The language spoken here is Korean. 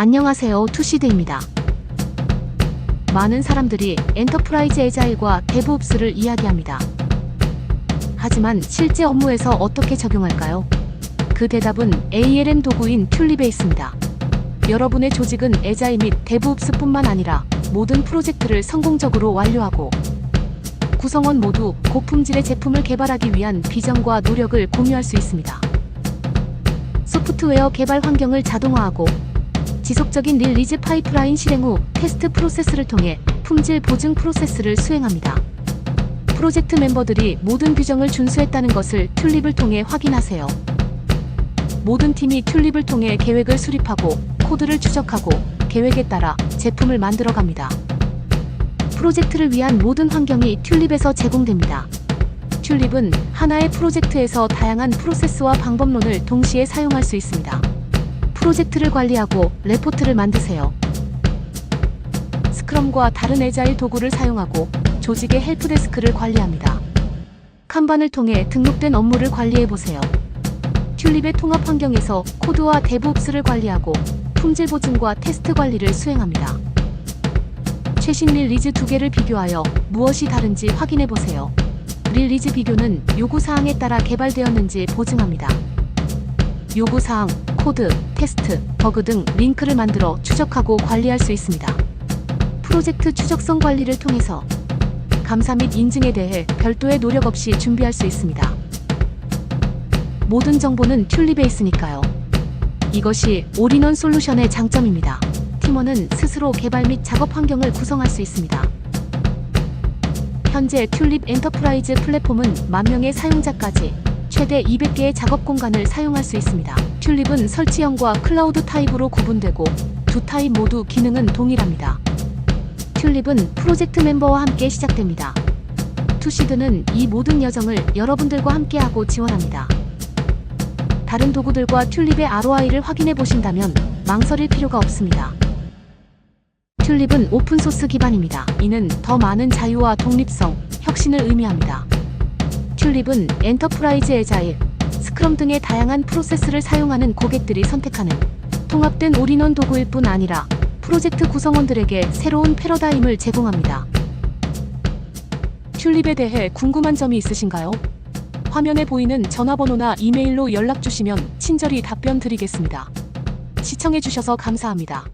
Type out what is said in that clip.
안녕하세요. 투시드입니다. 많은 사람들이 엔터프라이즈 에자일과 데브옵스를 이야기합니다. 하지만 실제 업무에서 어떻게 적용할까요? 그 대답은 ALM 도구인 튤립에 있습니다. 여러분의 조직은 에자일 및 데브옵스뿐만 아니라 모든 프로젝트를 성공적으로 완료하고 구성원 모두 고품질의 제품을 개발하기 위한 비전과 노력을 공유할 수 있습니다. 소프트웨어 개발 환경을 자동화하고 지속적인 릴리즈 파이프라인 실행 후 테스트 프로세스를 통해 품질 보증 프로세스를 수행합니다. 프로젝트 멤버들이 모든 규정을 준수했다는 것을 튤립을 통해 확인하세요. 모든 팀이 튤립을 통해 계획을 수립하고 코드를 추적하고 계획에 따라 제품을 만들어 갑니다. 프로젝트를 위한 모든 환경이 튤립에서 제공됩니다. 튤립은 하나의 프로젝트에서 다양한 프로세스와 방법론을 동시에 사용할 수 있습니다. 프로젝트를 관리하고 레포트를 만드세요. 스크럼과 다른 에자일 도구를 사용하고 조직의 헬프데스크를 관리합니다. 칸반을 통해 등록된 업무를 관리해 보세요. 튤립의 통합 환경에서 코드와 데브옵스를 관리하고 품질 보증과 테스트 관리를 수행합니다. 최신 릴리즈 두 개를 비교하여 무엇이 다른지 확인해 보세요. 릴리즈 비교는 요구 사항에 따라 개발되었는지 보증합니다. 요구 사항, 코드, 테스트, 버그 등 링크를 만들어 추적하고 관리할 수 있습니다. 프로젝트 추적성 관리를 통해서 감사 및 인증에 대해 별도의 노력 없이 준비할 수 있습니다. 모든 정보는 튤립에 있으니까요. 이것이 올인원 솔루션의 장점입니다. 팀원은 스스로 개발 및 작업 환경을 구성할 수 있습니다. 현재 튤립 엔터프라이즈 플랫폼은 만 명의 사용자까지 최대 200개의 작업 공간을 사용할 수 있습니다. 튤립은 설치형과 클라우드 타입으로 구분되고 두 타입 모두 기능은 동일합니다. 튤립은 프로젝트 멤버와 함께 시작됩니다. 투시드는 이 모든 여정을 여러분들과 함께하고 지원합니다. 다른 도구들과 튤립의 ROI를 확인해 보신다면 망설일 필요가 없습니다. 튤립은 오픈소스 기반입니다. 이는 더 많은 자유와 독립성, 혁신을 의미합니다. 튤립은 엔터프라이즈 에자일, 스크럼 등의 다양한 프로세스를 사용하는 고객들이 선택하는 통합된 올인원 도구일 뿐 아니라 프로젝트 구성원들에게 새로운 패러다임을 제공합니다. 튤립에 대해 궁금한 점이 있으신가요? 화면에 보이는 전화번호나 이메일로 연락 주시면 친절히 답변 드리겠습니다. 시청해 주셔서 감사합니다.